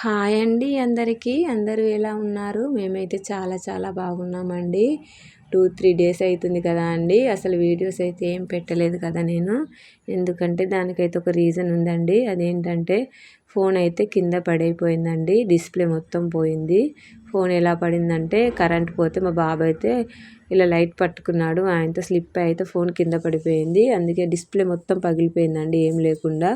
Hi అండి అందరికీ. అందరూ ఎలా ఉన్నారు? మేమైతే చాలా చాలా బాగున్నామండి. టూ త్రీ డేస్ అవుతుంది కదా అండి. అసలు వీడియోస్ అయితే ఏం పెట్టలేదు కదా నేను. ఎందుకంటే దానికైతే ఒక రీజన్ ఉందండి. అదేంటంటే ఫోన్ అయితే కింద పడైపోయిందండి. డిస్ప్లే మొత్తం పోయింది. ఫోన్ ఎలా పడిందంటే కరెంట్ పోతే మా బాబు అయితే ఇలా లైట్ పట్టుకున్నాడు. ఆయనతో స్లిప్ అయితే ఫోన్ కింద పడిపోయింది. అందుకే డిస్ప్లే మొత్తం పగిలిపోయిందండి. ఏం లేకుండా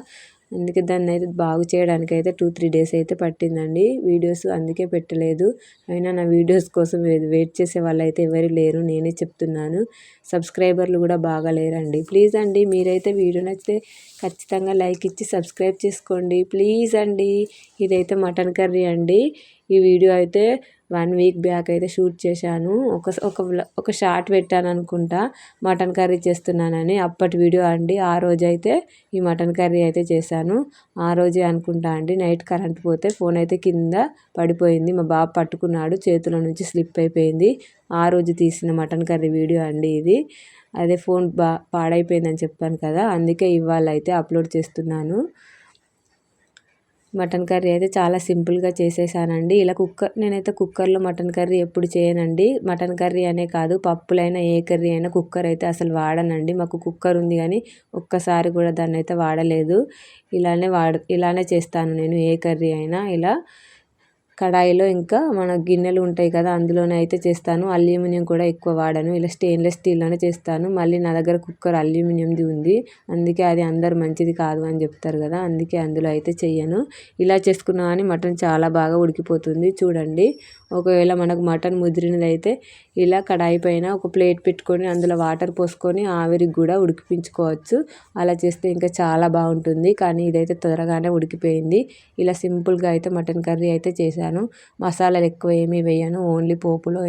అందుకే దాన్ని అయితే బాగు చేయడానికి అయితే టూ త్రీ డేస్ అయితే పట్టిందండి. వీడియోస్ అందుకే పెట్టలేదు. అయినా నా వీడియోస్ కోసం వెయిట్ చేసే వాళ్ళు అయితే ఎవరు లేరు నేనే చెప్తున్నాను. సబ్స్క్రైబర్లు కూడా బాగా లేరండి. ప్లీజ్ అండి మీరైతే వీడియో నచ్చితే ఖచ్చితంగా లైక్ ఇచ్చి సబ్స్క్రైబ్ చేసుకోండి. ప్లీజ్ అండి ఇదైతే మటన్ కర్రీ అండి. ఈ వీడియో అయితే వన్ వీక్ బ్యాక్ అయితే షూట్ చేశాను. ఒక ఒక ఒక షార్ట్ పెట్టాను అనుకుంటా. మటన్ కర్రీ చేస్తున్నానని అప్పటి వీడియో అండి. ఆ రోజు అయితే ఈ మటన్ కర్రీ అయితే చేశాను. ఆ రోజే అనుకుంటా అండి. నైట్ కరెంట్ పోతే ఫోన్ అయితే కింద పడిపోయింది. మా బాబు పట్టుకున్నాడు. చేతుల నుంచి స్లిప్ అయిపోయింది. ఆ రోజు తీసిన మటన్ కర్రీ వీడియో అండి ఇది. అదే ఫోన్ బా పాడైపోయిందని చెప్పాను కదా అందుకే ఇవాళ అయితే అప్లోడ్ చేస్తున్నాను. మటన్ కర్రీ అయితే చాలా సింపుల్గా చేసేసానండి. ఇలా కుక్కర్ నేనైతే కుక్కర్లో మటన్ కర్రీ ఎప్పుడు చేయనండి. మటన్ కర్రీ అనే కాదు పప్పులైనా ఏ కర్రీ అయినా కుక్కర్ అయితే అసలు వాడనండి. మాకు కుక్కర్ ఉంది కానీ ఒక్కసారి కూడా దాన్ని అయితే వాడలేదు. ఇలానే వాడ ఇలానే చేస్తాను నేను ఏ కర్రీ అయినా ఇలా. కడాయిలో ఇంకా మన గిన్నెలు ఉంటాయి కదా అందులోనే అయితే చేస్తాను. అల్యూమినియం కూడా ఎక్కువ వాడను. ఇలా స్టెయిన్లెస్ స్టీల్లోనే చేస్తాను. మళ్ళీ నా దగ్గర కుక్కర్ అల్యూమినియంది ఉంది. అందుకే అది అందరు మంచిది కాదు అని చెప్తారు కదా అందుకే అందులో అయితే చెయ్యను. ఇలా చేసుకున్నా కానీ మటన్ చాలా బాగా ఉడికిపోతుంది. చూడండి. ఒకవేళ మనకు మటన్ ముదిరినది అయితే ఇలా కడాయి పైన ఒక ప్లేట్ పెట్టుకొని అందులో వాటర్ పోసుకొని ఆవిరికి కూడా ఉడికిపించుకోవచ్చు. అలా చేస్తే ఇంకా చాలా బాగుంటుంది. కానీ ఇదైతే త్వరగానే ఉడికిపోయింది. ఇలా సింపుల్గా అయితే మటన్ కర్రీ అయితే చేశాను. మసాలాలు ఎక్కువ ఏమీ వేయను. ఓన్లీ పోపులో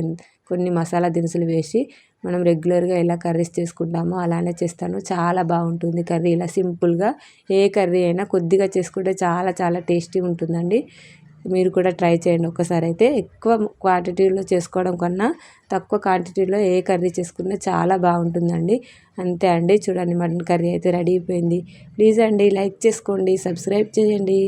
కొన్ని మసాలా దినుసులు వేసి మనం రెగ్యులర్గా ఎలా కర్రీస్ చేసుకుంటామో అలానే చేస్తాను. చాలా బాగుంటుంది కర్రీ. ఇలా సింపుల్గా ఏ కర్రీ అయినా కొద్దిగా చేసుకుంటే చాలా చాలా టేస్టీ ఉంటుందండి. మీరు కూడా ట్రై చేయండి ఒకసారి అయితే ఎక్కువ క్వాంటిటీలో చేసుకోవడం కన్నా తక్కువ క్వాంటిటీలో ఏ కర్రీ చేసుకున్నా చాలా బాగుంటుందండి. అంతే అండి. చూడండి మటన్ కర్రీ అయితే రెడీ అయిపోయింది. ప్లీజ్ అండి లైక్ చేసుకోండి సబ్స్క్రైబ్ చేయండి.